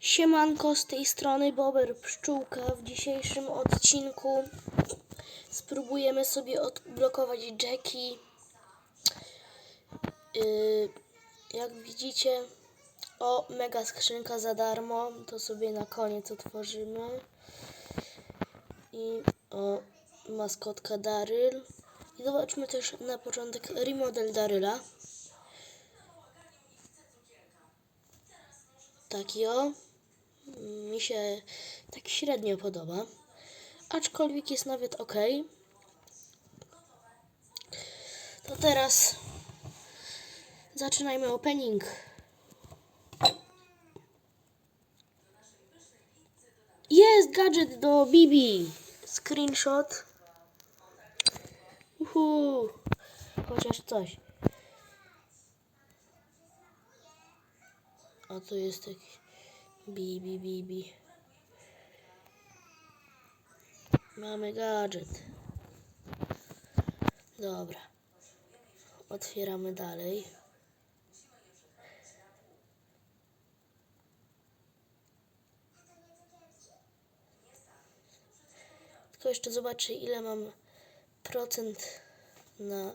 Siemanko, z tej strony Bober Pszczółka. W dzisiejszym odcinku spróbujemy sobie odblokować Jackie. Yy, jak widzicie, o, mega skrzynka za darmo. To sobie na koniec otworzymy. I o, maskotka Daryl. I zobaczmy też na początek remodel Daryla. Taki o. Mi się tak średnio podoba. Aczkolwiek jest nawet ok. To teraz zaczynajmy opening. Jest gadżet do Bibi. Screenshot. Uhu. Chociaż coś. A tu jest jakiś Bibi, Bibi. Mamy gadżet. Dobra. Otwieramy dalej. Tylko jeszcze zobaczę ile mam procent na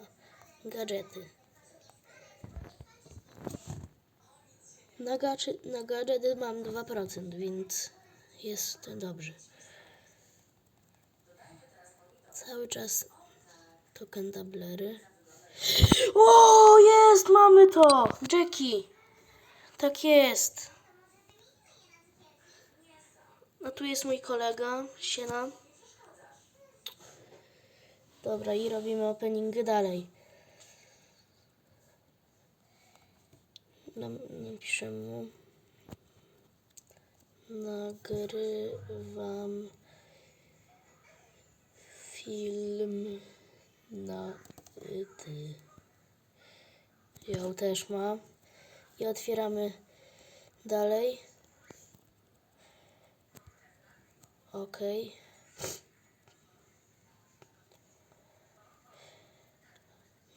gadżety. Na, gadżet, na gadżety mam 2%, więc jest dobrze. Cały czas to kantablery. O, jest, mamy to! Jackie! Tak jest. No tu jest mój kolega, Siena. Dobra, i robimy opening dalej. Nam- Napiszę mu. Nagrywam film na ty. Ją też ma. I otwieramy dalej. Ok.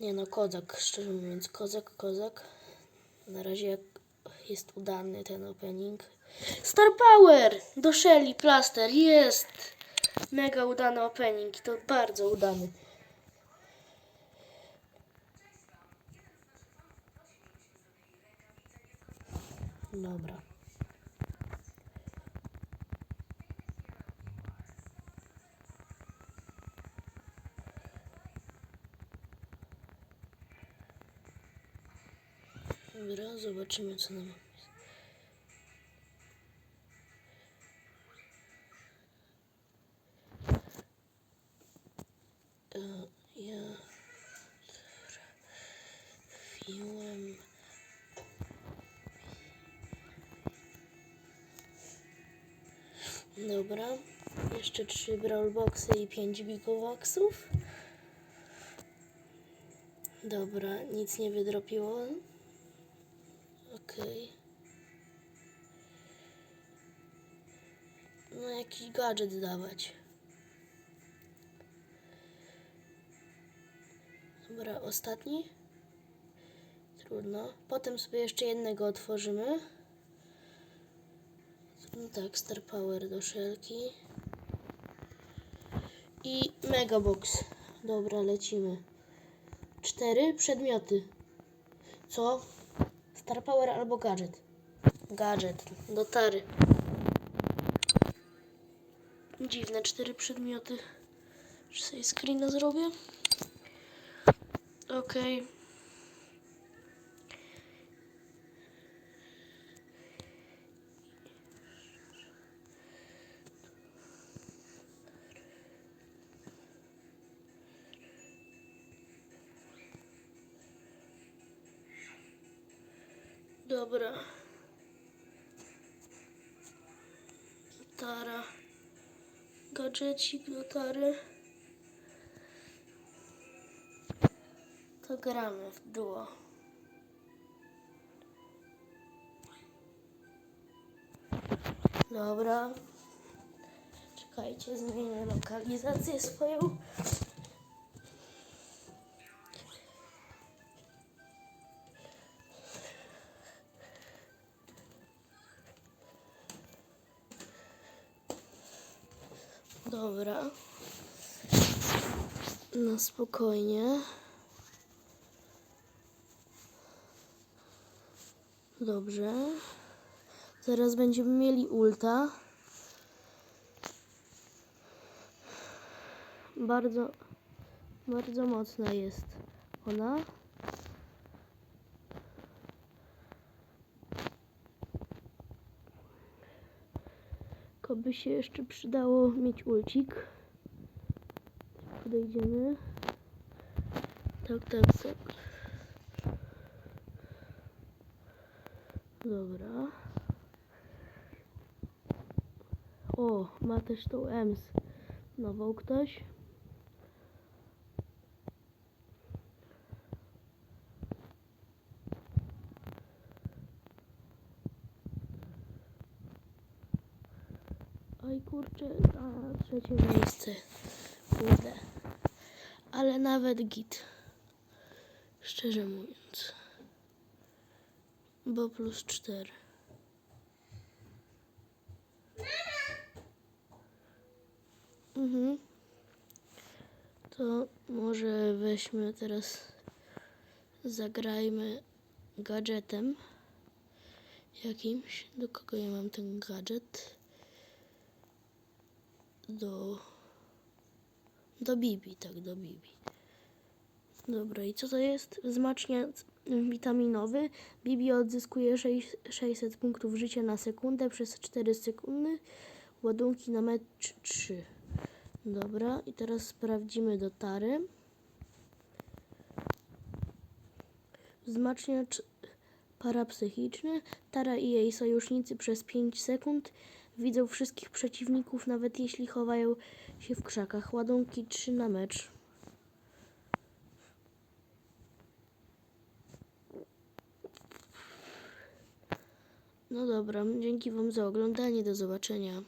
Nie no, kozak, szczerze mówiąc, kozak, kozak. Na razie jak jest udany ten opening. Star Power! Do Shelly Plaster, jest! Mega udany opening, to bardzo udany. Dobra. Dobra, zobaczymy co nam. E, Ja trafiłem. Dobra, jeszcze trzy brawlboxy i pięć bigowaksów. Dobra, nic nie wydropiło. Okej. No jakiś gadżet dawać. Dobra, ostatni. Trudno. Potem sobie jeszcze jednego otworzymy. No tak, Star Power do szelki. I Megabox. Dobra, lecimy. Cztery przedmioty. Co? Star Power albo gadżet? Gadżet. Do tary. Dziwne cztery przedmioty. Czy sobie screena zrobię? Okej. Dobra. Tara. Gadżecik do tary. To gramy w duo. Dobra. Czekajcie, zmienię lokalizację swoją. Dobra. Na spokojnie. Dobrze. Zaraz będziemy mieli ulta. Bardzo, bardzo mocna jest ona. Tylko by się jeszcze przydało mieć ulcik. Podejdziemy. Tak, tak, tak. Dobra. O, ma też tą EMS. Nową ktoś. Oj kurczę, a trzecie miejsce. Kurde. Ale nawet git. Szczerze mówiąc. Bo plus cztery. Mhm. To może weźmy teraz, zagrajmy gadżetem jakimś. Do kogo ja mam ten gadżet? Do, do Bibi, tak, do Bibi. Dobra, i co to jest? Wzmacniacz witaminowy. Bibi odzyskuje sześć- 600 punktów życia na sekundę przez 4 sekundy. Ładunki na mecz 3. Dobra, i teraz sprawdzimy do Tary. Wzmacniacz parapsychiczny. Tara i jej sojusznicy przez 5 sekund widzą wszystkich przeciwników, nawet jeśli chowają się w krzakach. Ładunki 3 na mecz. No dobra, dzięki Wam za oglądanie. Do zobaczenia.